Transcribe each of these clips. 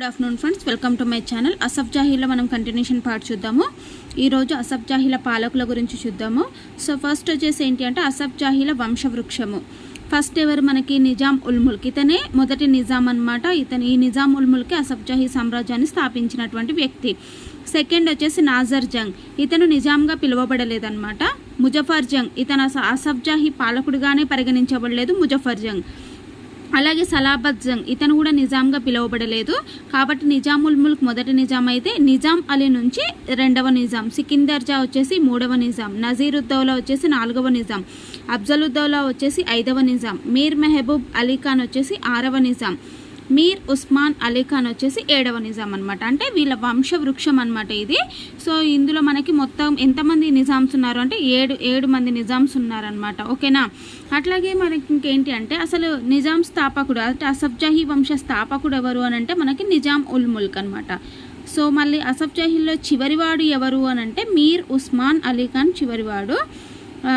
Good afternoon friends welcome to my channel Asaf జాహీలో మనం continuation part చూద్దాము. ఈరోజు అసఫ్ జాహీల పాలకుల గురించి చూద్దాము. సో ఫస్ట్ వచ్చేసి ఏంటి అంటే అసఫ్ జాహీల వంశవృక్షము. ఫస్ట్ ఎవరు మనకి? నిజాం ఉల్ ముల్క్. ఇతనే మొదటి నిజాం అన్నమాట. ఇతను ఈ నిజాం ఉల్ ముల్క్ అసఫ్ జాహీ సామ్రాజ్యాన్ని స్థాపించినటువంటి వ్యక్తి. సెకండ్ వచ్చేసి నాజర్ జంగ్ ఇతను నిజాంగా పిలువబడలేదన్నమాట. ముజఫర్ జంగ్ ఇతను అసఫ్ జాహీ పాలకుడిగానే పరిగణించబడలేదు ముజఫర్ జంగ్ అలాగే సలాబత్ జంగ్ ఇతను కూడా నిజాంగా పిలువబడలేదు. కాబట్టి నిజాముల్ ముల్క్ మొదటి నిజాం అయితే నిజాం అలీ నుంచి రెండవ నిజాం సికిందర్ జా వచ్చేసి మూడవ నిజాం నజీరుద్దౌలా వచ్చేసి నాలుగవ నిజాం అఫ్జలుద్దౌలా వచ్చేసి ఐదవ నిజాం మీర్ మెహబూబ్ అలీ ఖాన్ వచ్చేసి ఆరవ నిజాం. మీర్ ఉస్మాన్ అలీ ఖాన్ వచ్చేసి ఏడవ నిజాం అనమాట అంటే వీళ్ళ వంశ వృక్షం అనమాట ఇది. సో ఇందులో మనకి మొత్తం ఎంతమంది నిజామ్స్ ఉన్నారు అంటే ఏడు ఏడు మంది నిజామ్స్ ఉన్నారనమాట ఓకేనా? అట్లాగే మనకి ఇంకేంటి అంటే అసలు నిజాం స్థాపకుడు అంటే అసఫ్జాహీ వంశ స్థాపకుడు ఎవరు అని అంటే మనకి నిజాం ఉల్ ముల్క్ అనమాట సో మళ్ళీ అసఫ్జాహీలో చివరివాడు ఎవరు అని అంటే మీర్ ఉస్మాన్ అలీ ఖాన్ చివరివాడు. ఆ,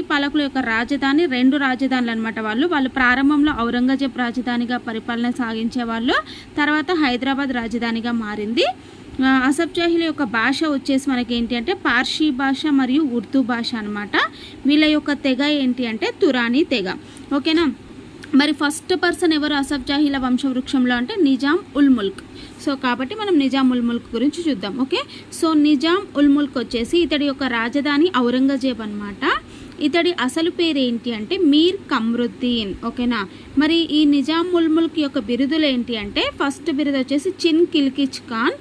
పాలకుల యొక్క రాజధాని రెండు రాజధానులు అనమాట వాళ్ళు. వాళ్ళు ప్రారంభంలో ఔరంగజేబ్ రాజధానిగా పరిపాలన సాగించే వాళ్ళు తర్వాత హైదరాబాద్ రాజధానిగా మారింది. ఆ, యొక్క భాష వచ్చేసి మనకి ఏంటి అంటే పార్షీ భాష మరియు ఉర్దూ భాష అనమాట వీళ్ళ యొక్క తెగ ఏంటి అంటే తురానీ తెగ. ఓకేనా? మరి ఫస్ట్ పర్సన్ ఎవరు అసఫ్ జాహీల వంశవృక్షంలో అంటే నిజాం ఉల్ ముల్క్. సో కాబట్టి మనం నిజాం ఉల్ ముల్క్ గురించి చూద్దాం ఓకే? సో నిజాం ఉల్ ముల్క్ వచ్చేసి ఇతడి యొక్క రాజధాని ఔరంగజేబ్ అనమాట ఇతడి అసలు పేరు ఏంటి అంటే మీర్ కమ్రుద్దీన్ ఓకేనా? మరి ఈ నిజాం ఉల్ ముల్క్ యొక్క బిరుదులు ఏంటి అంటే ఫస్ట్ బిరుదు వచ్చేసి చిన్ కిల్కిచ్ ఖాన్.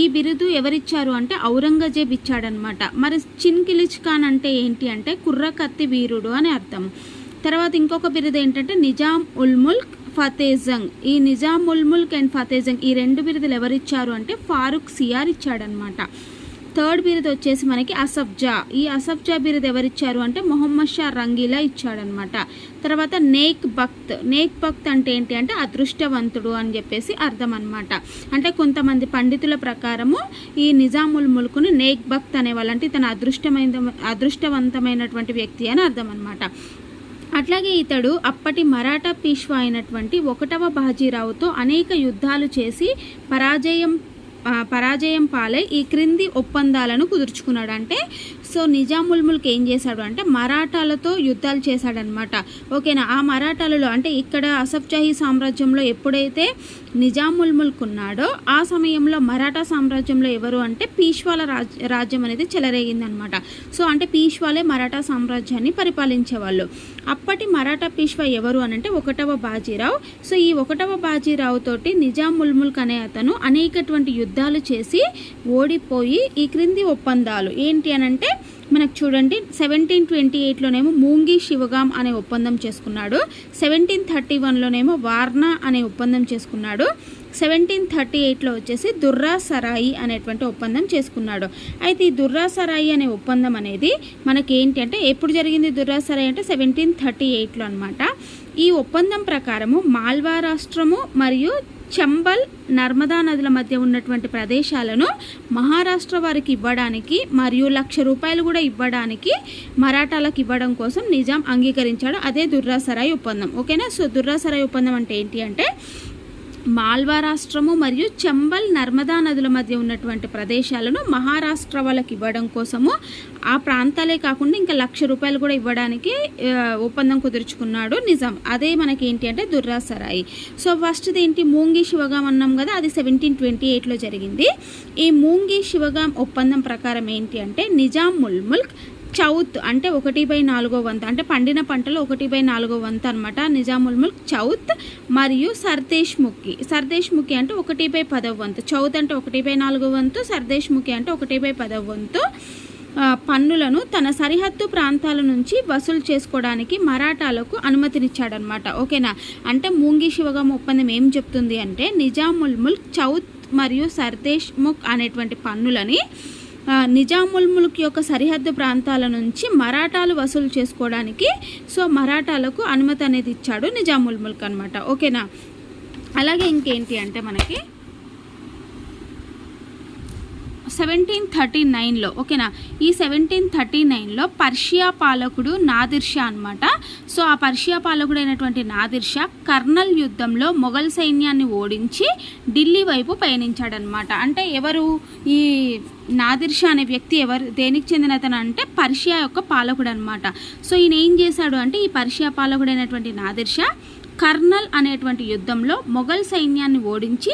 ఈ బిరుదు ఎవరిచ్చారు అంటే ఔరంగజేబ్ ఇచ్చాడనమాట మరి చిన్ కిలిచ్ ఖాన్ అంటే ఏంటి అంటే కుర్రకత్తి వీరుడు అని అర్థం. తర్వాత ఇంకొక బిరుదు ఏంటంటే నిజాం ఉల్ముల్క్ ఫతేజంగ్ ఈ నిజాం ఉల్ముల్క్ అండ్ ఫతేజంగ్ ఈ రెండు బిరుదులు ఎవరిచ్చారు అంటే ఫారూక్ సియార్ ఇచ్చాడనమాట థర్డ్ బిరుదు వచ్చేసి మనకి అసఫ్జా ఈ అసఫ్జా బిరుదు ఎవరిచ్చారు అంటే మొహమ్మద్ షా రంగీలా ఇచ్చాడనమాట తర్వాత నేక్ భక్త్. నేక్ భక్త్ అంటే ఏంటి అంటే అదృష్టవంతుడు అని చెప్పేసి అర్థం అనమాట అంటే కొంతమంది పండితుల ప్రకారము ఈ నిజాముల్ ముల్కును నేక్ భక్త్ అనేవాళ్ళు అంటే ఇతను అదృష్టమైన అదృష్టవంతమైనటువంటి వ్యక్తి అని అర్థం అనమాట అట్లాగే ఇతడు అప్పటి మరాఠా పీష్వా అయినటువంటి ఒకటవ బాజీరావుతో అనేక యుద్ధాలు చేసి పరాజయం పరాజయం పాలై ఈ క్రింది ఒప్పందాలను కుదుర్చుకున్నాడు. అంటే సో నిజాముల్ ముల్క్ ఏం చేశాడు అంటే మరాఠాలతో యుద్ధాలు చేశాడనమాట. ఓకేనా? ఆ మరాఠాలలో అంటే ఇక్కడ అసఫ్జాహీ సామ్రాజ్యంలో ఎప్పుడైతే నిజాముల్ ముల్క్ ఉన్నాడో ఆ సమయంలో మరాఠా సామ్రాజ్యంలో ఎవరు అంటే పీష్వాల రాజ్ రాజ్యం అనేది చెలరేగిందనమాట. సో అంటే పీష్వాలే మరాఠా సామ్రాజ్యాన్ని పరిపాలించేవాళ్ళు. అప్పటి మరాఠా పీష్వా ఎవరు అని అంటే ఒకటవ బాజీరావు. సో ఈ ఒకటవ బాజీరావు తోటి నిజాం ముల్క్ అనే అతను అనేకటువంటి యుద్ధాలు చేసి ఓడిపోయి ఈ క్రింది ఒప్పందాలు ఏంటి అనంటే మనకు చూడండి సెవెంటీన్ ట్వంటీ ఎయిట్లోనేమో మూంగి శివగాం అనే ఒప్పందం చేసుకున్నాడు. సెవెంటీన్ థర్టీ వన్లోనేమో వార్నా అనే ఒప్పందం చేసుకున్నాడు. సెవెంటీన్ థర్టీ ఎయిట్లో వచ్చేసి దుర్రా సరాయి అనేటువంటి ఒప్పందం చేసుకున్నాడు. అయితే ఈ దుర్రా సరాయి అనే ఒప్పందం అనేది మనకి ఏంటి అంటే ఎప్పుడు జరిగింది దుర్రా సరాయి అంటే సెవెంటీన్ థర్టీ ఎయిట్లో అనమాట ఈ ఒప్పందం ప్రకారము మాల్వా రాష్ట్రము మరియు చంబల్ నర్మదా నదుల మధ్య ఉన్నటువంటి ప్రదేశాలను మహారాష్ట్ర వారికి ఇవ్వడానికి మరియు లక్ష రూపాయలు కూడా ఇవ్వడానికి మరాఠాలకు ఇవ్వడం కోసం నిజాం అంగీకరించాడు. అదే దుర్రాసరాయ్ ఒప్పందం. ఓకేనా? సో దుర్రాసరాయ్ ఒప్పందం అంటే ఏంటి అంటే మాల్వా రాష్ట్రము మరియు చంబల్ నర్మదా నదుల మధ్య ఉన్నటువంటి ప్రదేశాలను మహారాష్ట్ర వాళ్ళకి ఇవ్వడం కోసము ఆ ప్రాంతాలే కాకుండా ఇంకా లక్ష రూపాయలు కూడా ఇవ్వడానికి ఒప్పందం కుదుర్చుకున్నాడు నిజాం. అదే మనకి ఏంటి అంటే దుర్రాసరాయి. సో ఫస్ట్ది ఏంటి మూంగి శివగాం అన్నాం కదా అది సెవెంటీన్ ట్వంటీ ఎయిట్లో జరిగింది. ఈ మూంగి శివగాం ఒప్పందం ప్రకారం ఏంటి అంటే నిజాం ముల్ ముల్క్ చౌత్ అంటే ఒకటి బై నాలుగో వంతు అంటే పండిన పంటలో ఒకటి బై నాలుగో వంతు అనమాట నిజాముల్ ముల్క్ చౌత్ మరియు సర్దేశ్ ముఖి సర్దేశ్ ముఖి అంటే ఒకటి బై పదవ వంతు. చౌత్ అంటే ఒకటి బై నాలుగో వంతు సర్దేశ్ ముఖి అంటే ఒకటి బై పదవ వంతు. పన్నులను తన సరిహద్దు ప్రాంతాల నుంచి వసూలు చేసుకోవడానికి మరాఠాలకు అనుమతినిచ్చాడనమాట ఓకేనా? అంటే మూంగి శివగం ఒప్పందం ఏం చెప్తుంది అంటే నిజాముల్ ముల్క్ చౌత్ మరియు సర్దేశ్ ముఖ్ అనేటువంటి పన్నులని నిజాముల్ ముల్క్ యొక్క సరిహద్దు ప్రాంతాల నుంచి మరాఠాలు వసూలు చేసుకోవడానికి సో మరాఠాలకు అనుమతి అనేది ఇచ్చాడు నిజాముల్ ముల్క్ అనమాట ఓకేనా? అలాగే ఇంకేంటి అంటే మనకి సెవెంటీన్ థర్టీ నైన్లో ఓకేనా? ఈ సెవెంటీన్ థర్టీ నైన్లో పర్షియా పాలకుడు నాదిర్ షా అనమాట సో ఆ పర్షియా పాలకుడు అయినటువంటి నాదిర్ షా కర్నల్ యుద్ధంలో మొఘల్ సైన్యాన్ని ఓడించి ఢిల్లీ వైపు పయనించాడనమాట అంటే ఎవరు? ఈ నాదిర్ షా అనే వ్యక్తి ఎవరు? దేనికి చెందిన అతను అంటే పర్షియా యొక్క పాలకుడు అనమాట సో ఈయన ఏం చేశాడు అంటే ఈ పర్షియా పాలకుడైనటువంటి నాదిర్ షా కర్నల్ అనేటువంటి యుద్ధంలో మొఘల్ సైన్యాన్ని ఓడించి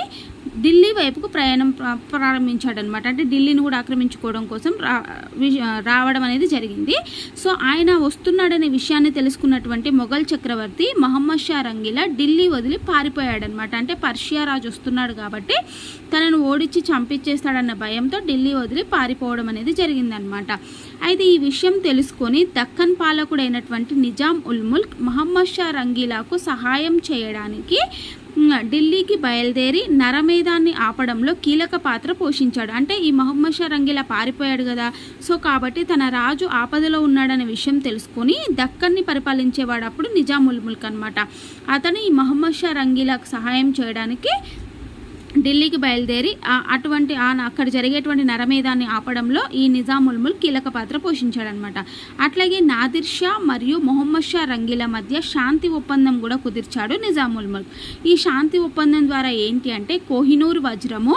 ఢిల్లీ వైపుకు ప్రయాణం ప్ర- ప్రారంభించాడనమాట అంటే ఢిల్లీని కూడా ఆక్రమించుకోవడం కోసం రా వి- రావడం అనేది జరిగింది. సో ఆయన వస్తున్నాడనే విషయాన్ని తెలుసుకున్నటువంటి మొఘల్ చక్రవర్తి మహమ్మద్ షా రంగీలా ఢిల్లీ వదిలి పారిపోయాడనమాట అంటే పర్షియా రాజు వస్తున్నాడు కాబట్టి తనను ఓడించి చంపించేస్తాడన్న భయంతో ఢిల్లీ వదిలి పారిపోవడం అనేది జరిగిందనమాట అయితే ఈ విషయం తెలుసుకొని దక్కన్ పాలకుడైనటువంటి నిజాం ఉల్ ముల్క్ మహమ్మద్ షా రంగీలాకు సహాయం చేయడానికి ఢిల్లీకి బయలుదేరి నరమేధాన్ని ఆపడంలో కీలక పాత్ర పోషించాడు. అంటే ఈ మహమ్మద్ షా రంగీలా పారిపోయాడు కదా. సో కాబట్టి తన రాజు ఆపదలో ఉన్నాడనే విషయం తెలుసుకొని దక్కన్ని పరిపాలించేవాడు అప్పుడు నిజాముల్ ముల్క్ అనమాట అతను ఈ మహమ్మద్ షా రంగీలాకు సహాయం చేయడానికి ఢిల్లీకి బయలుదేరి అటువంటి ఆ అక్కడ జరిగేటువంటి నరమేధాన్ని ఆపడంలో ఈ నిజాముల్ ముల్క్ కీలక పాత్ర పోషించాడనమాట. అట్లాగే నాదిర్ షా మరియు మొహమ్మద్ షా రంగీల మధ్య శాంతి ఒప్పందం కూడా కుదిర్చాడు నిజాముల్ ముల్క్ ఈ శాంతి ఒప్పందం ద్వారా ఏంటి అంటే కోహినూర్ వజ్రము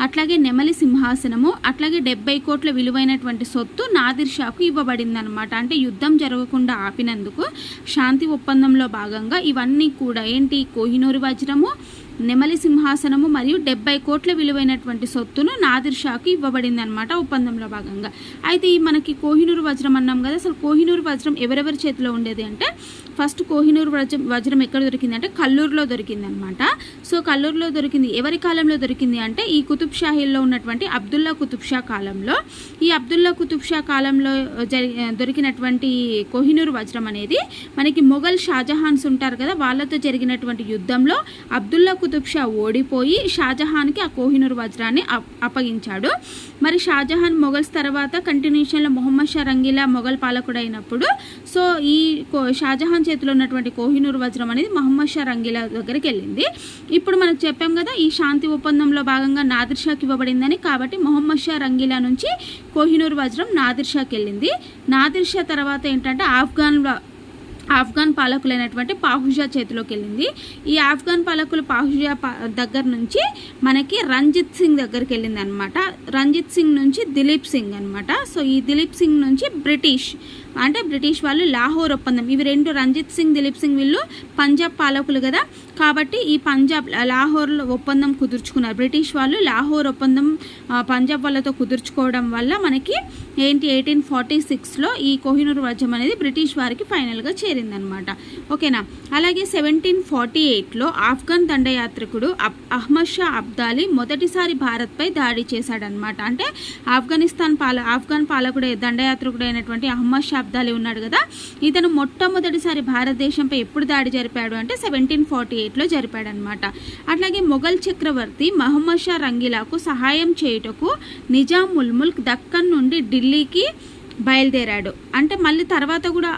అట్లాగే నెమలి సింహాసనము అట్లాగే డెబ్బై కోట్ల విలువైనటువంటి సొత్తు నాదిర్ షాకు ఇవ్వబడిందనమాట. అంటే యుద్ధం జరగకుండా ఆపినందుకు శాంతి ఒప్పందంలో భాగంగా ఇవన్నీ కూడా ఏంటి కోహినూరు వజ్రము నెమలి సింహాసనము మరియు డెబ్బై కోట్ల విలువైనటువంటి సొత్తును నాదిర్ షాకు ఇవ్వబడింది అనమాట ఒప్పందంలో భాగంగా. అయితే ఈ మనకి కోహినూరు వజ్రం అన్నాం కదా అసలు కోహినూరు వజ్రం ఎవరెవరి చేతిలో ఉండేది అంటే ఫస్ట్ కోహినూరు వజ్రం వజ్రం ఎక్కడ దొరికింది అంటే కల్లూరులో దొరికింది అనమాట సో కల్లూరులో దొరికింది ఎవరి కాలంలో దొరికింది అంటే ఈ కుతుబ్ షాహీల్లో ఉన్నటువంటి అబ్దుల్లా కుతుబ్ షా కాలంలో. ఈ అబ్దుల్లా కుతుబ్ షా కాలంలో జరి దొరికినటువంటి కోహినూరు వజ్రం అనేది మనకి మొఘల్ షాజహాన్స్ ఉంటారు కదా వాళ్ళతో జరిగినటువంటి యుద్ధంలో అబ్దుల్లా కుతుబ్ షా ఓడిపోయి షాజహాన్కి ఆ కోహినూర్ వజ్రాన్ని అప్- అప్పగించాడు. మరి షాజహాన్ మొఘల్స్ తర్వాత కంటిన్యూషన్లో మొహమ్మద్ షా రంగీలా మొఘల్ పాలకుడు అయినప్పుడు సో ఈ కో షాజహాన్ చేతిలో ఉన్నటువంటి కోహినూర్ వజ్రం అనేది మొహమ్మద్ షా రంగీలా దగ్గరికి వెళ్ళింది ఇప్పుడు మనకు చెప్పాం కదా ఈ శాంతి ఒప్పందంలో భాగంగా నాదిర్ షాకి ఇవ్వబడిందని కాబట్టి మొహమ్మద్ షా రంగీలా నుంచి కోహినూర్ వజ్రం నాదిర్ షాకి వెళ్ళింది నాదిర్ షా తర్వాత ఏంటంటే ఆఫ్ఘాన్లో ఆఫ్ఘన్ పాలకులైనటువంటి పాహుజా చేతిలోకి వెళ్ళింది. ఈ ఆఫ్ఘన్ పాలకులు పాహుజా పా- దగ్గర నుంచి మనకి రంజిత్ సింగ్ దగ్గరికి వెళ్ళింది అనమాట రంజిత్ సింగ్ నుంచి దిలీప్ సింగ్ అనమాట సో ఈ దిలీప్ సింగ్ నుంచి బ్రిటిష్ అంటే బ్రిటిష్ వాళ్ళు లాహోర్ ఒప్పందం. ఇవి రెండు రంజిత్ సింగ్ దిలీప్ సింగ్ వీళ్ళు పంజాబ్ పాలకులు కదా. కాబట్టి ఈ పంజాబ్ లాహోర్లో ఒప్పందం కుదుర్చుకున్నారు. బ్రిటిష్ వాళ్ళు లాహోర్ ఒప్పందం పంజాబ్ వాళ్ళతో కుదుర్చుకోవడం వల్ల మనకి ఏంటి ఎయిటీన్ ఫార్టీ సిక్స్లో ఈ కోహినూర్ వజ్రం అనేది బ్రిటిష్ వారికి ఫైనల్గా చేరిందనమాట. ఓకేనా? అలాగే సెవెంటీన్ ఫార్టీ ఎయిట్లో ఆఫ్ఘన్ దండయాత్రికుడు అబ్- అహ్మద్ షా అబ్దాలీ మొదటిసారి భారత్పై దాడి చేశాడనమాట. అంటే ఆఫ్ఘనిస్తాన్ పాల ఆఫ్ఘన్ పాలకుడే దండయాత్రికుడైనటువంటి అహ్మద్ షా అబ్దాలి ఉన్నాడు కదా. ఇతను మొట్టమొదటిసారి భారతదేశంపై ఎప్పుడు దాడి జరిపాడు అంటే సెవెంటీన్ ఫార్టీ ఎయిట్లో జరిపాడనమాట. అట్లాగే మొఘల్ చక్రవర్తి మహమ్మద్ షా రంగీలాకు సహాయం చేయుటకు నిజాం ఉల్ ముల్క్ దక్కన్ నుండి ఢిల్లీకి బయలుదేరాడు. అంటే మళ్ళీ తర్వాత కూడా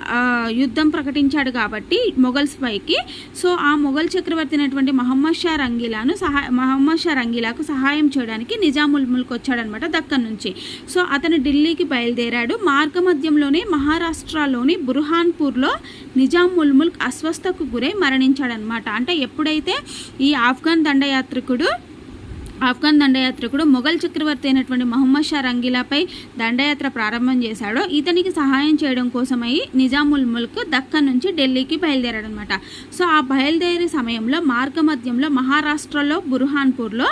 యుద్ధం ప్రకటించాడు కాబట్టి మొఘల్స్ పైకి సో ఆ మొఘల్ చక్రవర్తి అయినటువంటి మహమ్మద్ షా రంగీలాను సహా మహమ్మద్ షా రంగీలాకు సహాయం చేయడానికి నిజాముల్ ముల్క్ వచ్చాడనమాట దక్కన్ నుంచి. సో అతను ఢిల్లీకి బయలుదేరాడు. మార్గమధ్యంలోనే మహారాష్ట్రలోని బుర్హాన్పూర్లో నిజాం ఉల్ ముల్క్ అస్వస్థకు గురై మరణించాడనమాట అంటే ఎప్పుడైతే ఈ ఆఫ్ఘన్ దండయాత్రికుడు ఆఫ్ఘన్ దండయాత్రికుడు మొఘల్ చక్రవర్తి అయినటువంటి మహమ్మద్ షా రంగీలాపై దండయాత్ర ప్రారంభం చేశాడో. ఇతనికి సహాయం చేయడం కోసమై నిజాముల్ ముల్క్ దక్కన్ నుంచి ఢిల్లీకి బయలుదేరాడనమాట సో ఆ బయలుదేరే సమయంలో మార్గమధ్యంలో మహారాష్ట్రలో బుర్హాన్పూర్లో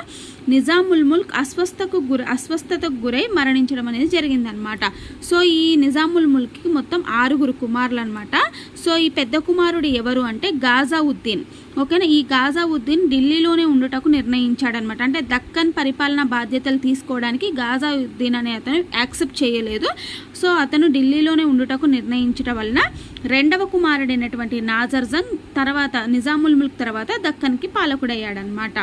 నిజాముల్ ముల్క్ అస్వస్థకు గురి అస్వస్థతకు గురై మరణించడం అనేది జరిగిందనమాట సో ఈ నిజాముల్ ముల్క్కి మొత్తం ఆరుగురు కుమారులు అనమాట సో ఈ పెద్ద కుమారుడు ఎవరు అంటే గాజా ఉద్దీన్ ఓకేనా? ఈ గాజా ఉద్దీన్ ఢిల్లీలోనే ఉండుటకు నిర్ణయించాడనమాట అంటే దక్కన్ పరిపాలన బాధ్యతలు తీసుకోవడానికి గాజా ఉద్దీన్ అనే అతను యాక్సెప్ట్ చేయలేదు. సో అతను ఢిల్లీలోనే ఉండుటకు నిర్ణయించడం వలన రెండవ కుమారుడైనటువంటి నాజర్జన్ తర్వాత నిజాముల్ ముల్క్ తర్వాత దక్కన్కి పాలకుడయ్యాడనమాట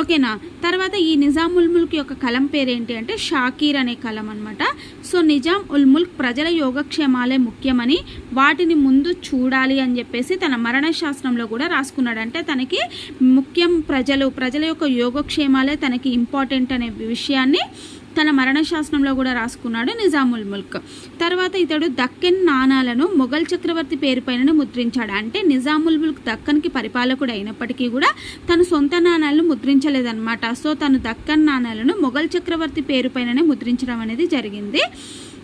ఓకేనా? తర్వాత ఈ నిజాముల్ ముల్క్ యొక్క కలం పేరేంటి అంటే షాకీర్ అనే కలం అనమాట సో నిజాం ఉల్ ముల్క్ ప్రజల యోగక్షేమాలే ముఖ్యమని వాటిని ముందు చూడాలి అని చెప్పేసి తన మరణ శాస్త్రంలో కూడా రాసుకున్నాడు అంటే తనకి ముఖ్యం ప్రజలు ప్రజల యొక్క యోగక్షేమాలే తనకి ఇంపార్టెంట్ అనే విషయాన్ని తన మరణశాస్త్రంలో కూడా రాసుకున్నాడు నిజాముల్ ముల్క్. తర్వాత ఇతడు దక్కన్ నాణాలను మొఘల్ చక్రవర్తి పేరుపైన ముద్రించాడు. అంటే నిజాముల్ ముల్క్ దక్కన్కి పరిపాలకుడు అయినప్పటికీ కూడా తన సొంత నాణాలను ముద్రించలేదన్నమాట. సో తను దక్కన్ నాణాలను మొఘల్ చక్రవర్తి పేరు పైననే ముద్రించడం అనేది జరిగింది.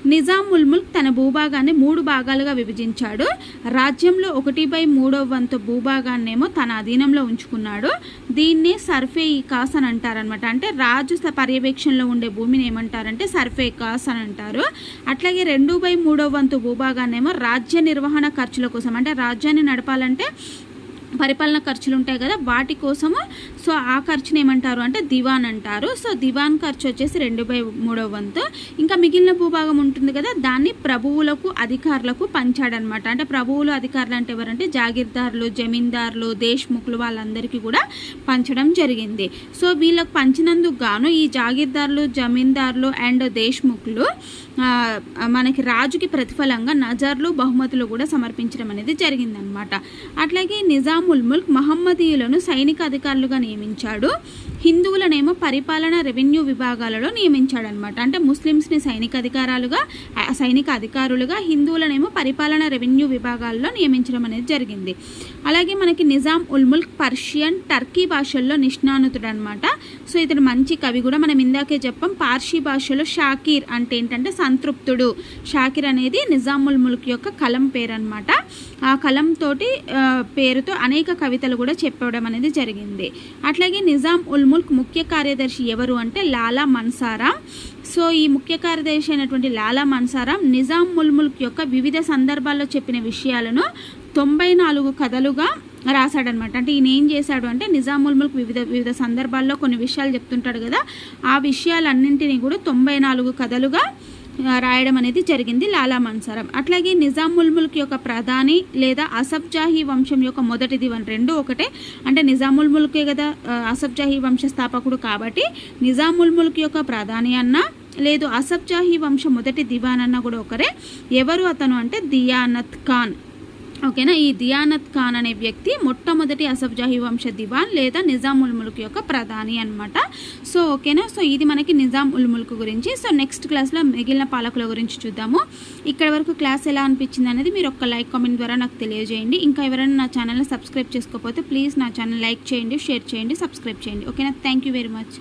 నిజాముల్ ముల్క్ తన భూభాగాన్ని మూడు భాగాలుగా విభజించాడు. రాజ్యంలో ఒకటి బై మూడవ వంతు భూభాగాన్నేమో తన అధీనంలో ఉంచుకున్నాడు. దీన్నే సర్ఫే కాస్ అని అంటారనమాట అంటే రాజు స- పర్యవేక్షణలో ఉండే భూమిని ఏమంటారంటే సర్ఫే కాస్ అని అంటారు. అట్లాగే రెండు బై మూడవ వంతు భూభాగాన్నేమో రాజ్య నిర్వహణ ఖర్చుల కోసం అంటే రాజ్యాన్ని నడపాలంటే పరిపాలన ఖర్చులు ఉంటాయి కదా వాటి కోసము సో ఆ ఖర్చుని ఏమంటారు అంటే దివాన్ అంటారు. సో దివాన్ ఖర్చు వచ్చేసి రెండు బై మూడవ వంతు. ఇంకా మిగిలిన భూభాగం ఉంటుంది కదా దాన్ని ప్రభువులకు అధికారులకు పంచాడనమాట. అంటే ప్రభువులు అధికారులు అంటే ఎవరంటే జాగీర్దారులు జమీందారులు దేశ్ముఖులు వాళ్ళందరికీ కూడా పంచడం జరిగింది. సో వీళ్ళకు పంచినందుకు గాను ఈ జాగీర్దారులు జమీందారులు అండ్ దేశ్ముఖులు మనకి రాజుకి ప్రతిఫలంగా నజర్లు బహుమతులు కూడా సమర్పించడం అనేది జరిగిందనమాట. అట్లాగే నిజాముల్ ముల్క్ మహమ్మదీయులను సైనిక అధికారులుగా నియమించాడు. హిందువులనేమో పరిపాలన రెవెన్యూ విభాగాలలో నియమించాడనమాట అంటే ముస్లిమ్స్ని సైనిక అధికారాలుగా సైనిక అధికారులుగా హిందువులనేమో పరిపాలన రెవెన్యూ విభాగాల్లో నియమించడం అనేది జరిగింది. అలాగే మనకి నిజాం ఉల్ ముల్క్ పర్షియన్ టర్కీ భాషల్లో నిష్ణానుతుడు అనమాట సో ఇతడు మంచి కవి కూడా. మనం ఇందాకే చెప్పాం పార్షీ భాషలో షాకీర్ అంటే ఏంటంటే సంతృప్తుడు. షాకీర్ అనేది నిజాం ముల్క్ యొక్క కలం పేరు అనమాట ఆ కలంతోటి పేరుతో అనేక కవితలు కూడా చెప్పడం అనేది జరిగింది. అట్లాగే నిజాం ఉల్ ముల్క్ ముఖ్య కార్యదర్శి ఎవరు అంటే లాలా మన్సారాం. సో ఈ ముఖ్య కార్యదర్శి అయినటువంటి లాలా మన్సారాం నిజాం ముల్ముల్క్ యొక్క వివిధ సందర్భాల్లో చెప్పిన విషయాలను తొంభై నాలుగు కథలుగా రాశాడనమాట అంటే ఈయన ఏం చేశాడు అంటే నిజాముల్ ముల్క్ వివిధ వివిధ సందర్భాల్లో కొన్ని విషయాలు చెప్తుంటాడు కదా ఆ విషయాలన్నింటినీ కూడా తొంభై నాలుగు కథలుగా రాయడం అనేది జరిగింది లాలా మన్సారం. అట్లాగే నిజాముల్ ముల్క్ యొక్క ప్రధాని లేదా అసఫ్ జాహీ వంశం యొక్క మొదటి దివాన్ రెండు ఒకటే. అంటే నిజాముల్ ముల్కే కదా అసబ్జాహీ అసఫ్ జాహీ వంశ స్థాపకుడు కాబట్టి నిజాముల్ ముల్క్ యొక్క ప్రధాని అన్న లేదు అసఫ్ జాహీ వంశం మొదటి దివాన్ అన్న కూడా ఒకరే. ఎవరు అతను అంటే దియానత్ ఖాన్. ఓకేనా? ఈ దియానత్ ఖాన్ అనే వ్యక్తి మొట్టమొదటి అసఫ్జాహీ వంశ దివాన్ లేదా నిజాం ఉల్ ముల్క్ యొక్క ప్రధాని అనమాట సో ఓకేనా? సో ఇది మనకి నిజాం ఉల్ ముల్క్ గురించి. సో నెక్స్ట్ క్లాస్లో మిగిలిన పాలకుల గురించి చూద్దాము. ఇక్కడ వరకు క్లాస్ ఎలా అనిపించింది అనేది మీరు ఒక లైక్ కామెంట్ ద్వారా నాకు తెలియజేయండి. ఇంకా ఎవరైనా నా ఛానల్ని సబ్స్క్రైబ్ చేసుకోకపోతే ప్లీజ్ నా ఛానల్ లైక్ చేయండి షేర్ చేయండి సబ్స్క్రైబ్ చేయండి. ఓకేనా? Thank you very much.